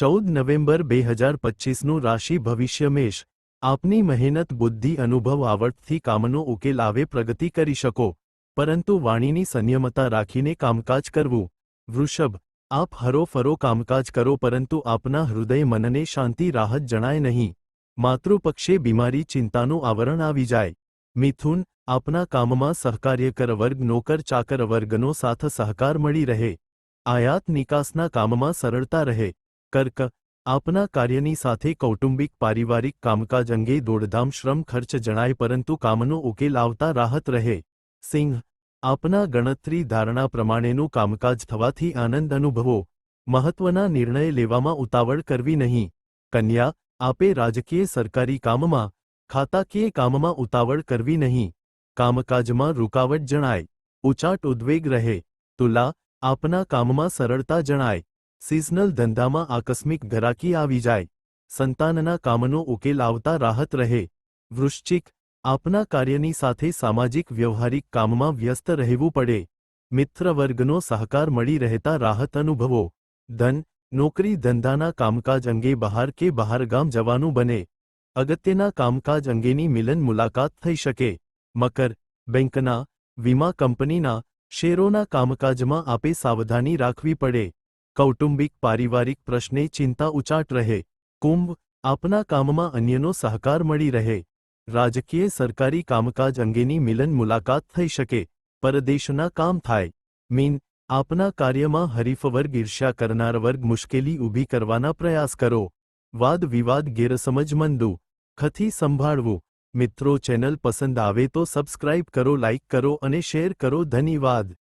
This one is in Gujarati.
ચૌદ નવેમ્બર બે હજાર પચીસનું રાશિ ભવિષ્ય મેષ આપની મહેનત, બુદ્ધિ, અનુભવ, આવડતથી કામનો ઉકેલ આવે પ્રગતિ કરી શકો. પરંતુ વાણીની સંયમતા રાખીને કામકાજ કરવું. વૃષભ, આપ હરોફરો કામકાજ કરો પરંતુ આપના હૃદય મનને શાંતિ, રાહત જણાય નહીં. માતૃપક્ષે બીમારી, ચિંતાનું આવરણ આવી જાય. મિથુન, આપના કામમાં સહકાર્યકર વર્ગ, નોકર, ચાકર વર્ગનો સાથ સહકાર મળી રહે. આયાત નિકાસના કામમાં સરળતા રહે. કર્ક, આપના કાર્યની સાથે કૌટુંબિક પારિવારિક કામકાજ અંગે દોડધામ શ્રમ ખર્ચ જણાય પરંતુ કામનો ઉકેલ આવતા રાહત રહે. સિંહ, આપના ગણતરી ધારણા પ્રમાણેનું કામકાજ થવાથી આનંદ અનુભવો. મહત્વના નિર્ણય લેવામાં ઉતાવળ કરવી નહીં. કન્યા, આપે રાજકીય સરકારી કામમાં ખાતાકીય કામમાં ઉતાવળ કરવી નહીં. કામકાજમાં રૂકાવટ જણાય. ઉચાટ ઉદ્વેગ રહે. તુલા, આપના કામમાં સરળતા જણાય. સિઝનલ ધંધામાં આકસ્મિક ઘરાકી આવી જાય. સંતાનના કામનો ઉકેલ આવતા રાહત રહે. વૃશ્ચિક, આપના કાર્યની સાથે સામાજિક વ્યવહારિક કામમાં વ્યસ્ત રહેવું પડે. મિત્રવર્ગનો સહકાર મળી રહેતા રાહત અનુભવો. ધન, નોકરી ધંધાના કામકાજ અંગે બહાર કે બહારગામ જવાનું બને. અગત્યના કામકાજ અંગેની મિલન મુલાકાત થઈ શકે. મકર, બેંકના, વીમા કંપનીના શેરોના કામકાજમાં આપે સાવધાની રાખવી પડે. કૌટુંબિક, પારિવારિક પ્રશ્ને ચિંતા ઉચાટ રહે. કુંભ આપના કામમાં અન્યનો સહકાર મળી રહે. રાજકીય સરકારી કામકાજ અંગેની મિલન મુલાકાત થઈ શકે. પરદેશના કામ થાય. મીન, આપના કાર્યમાં હરીફ વર્ગ ઈર્ષ્યા કરનાર વર્ગ મુશ્કેલી ઊભી કરવાના પ્રયાસ કરો. વાદ વિવાદ ગેરસમજ મંદુ. ખથી સંભાળવું. મિત્રો ચેનલ પસંદ આવે તો સબસ્ક્રાઇબ કરો, લાઇક કરો અને શેર કરો. ધન્યવાદ.